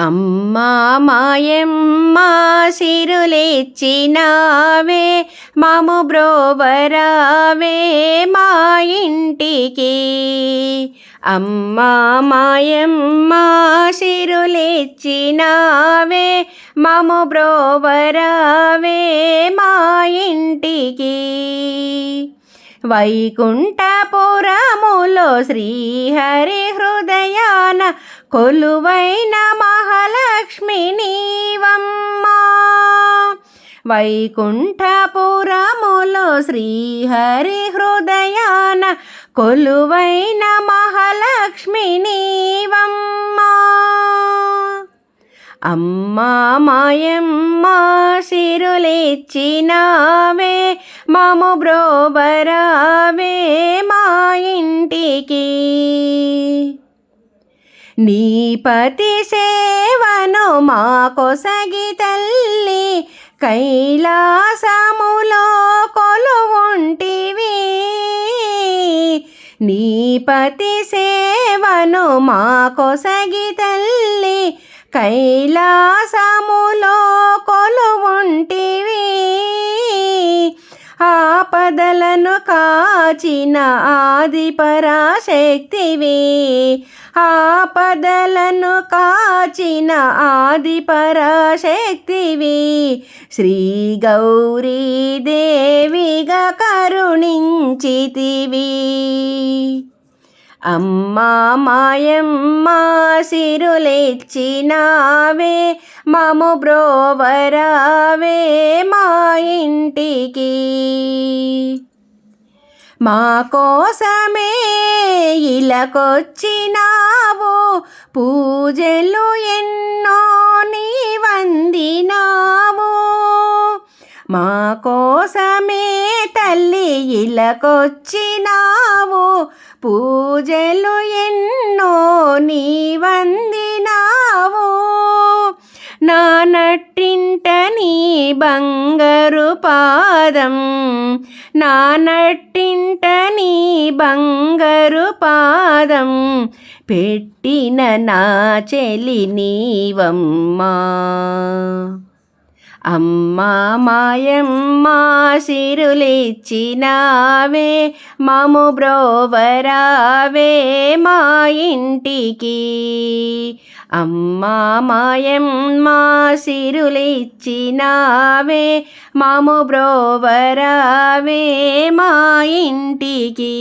అమ్మా మాయమ్మ సిరులిచ్చినావే మాము బ్రోవరావే మా ఇంటికి. అమ్మా మాయమ్మ సిరులిచ్చినావే మాము బ్రోవరావే మా ఇంటికి. వైకుంఠపురములో శ్రీహరి హృదయాన కొలువైన మహాలక్ష్మి నీవమ్మా. వైకుంఠపురములో శ్రీహరి హృదయాన కొలువైన మహాలక్ష్మి నీవమ్మా. అమ్మా మాయమ్మ సిరులిచ్చినావే మాము బ్రోబరావే మా నీపతి సేవను మా కొసగి తల్లి కైలాసములో కొలువుంటివి. నీ పతి సేవను మా కొసగి తల్లి కైలాసములో కొలువుంటివి. ఆపదలను కాచిన ఆది పరాశక్తివి ఆపదలను కాచిన ఆది పరాశక్తివి శ్రీ గౌరీ దేవిగా కరుణించితివి. అమ్మా మాయమ్మ సిరులెచ్చినావే మము బ్రోవరావే మా ఇంటికి. మా కోసమే ఇలకొచ్చినావు పూజలు ఎన్నో మా కోసమే తల్లి ఇలకొచ్చినావు. పూజలు ఎన్నో నీ వందినావు నా నట్టింట నీ బంగారు పాదం. నా నట్టింట నీ బంగారు పాదం. పెట్టిన నా చెలి నీవమ్మా. అమ్మా మాయమ్మ సిరులిచ్చినావే మాము బ్రోవరావే మా ఇంటికి. అమ్మా మాయమ్మ సిరులిచ్చినావే మాము బ్రోవరావే మా ఇంటికి.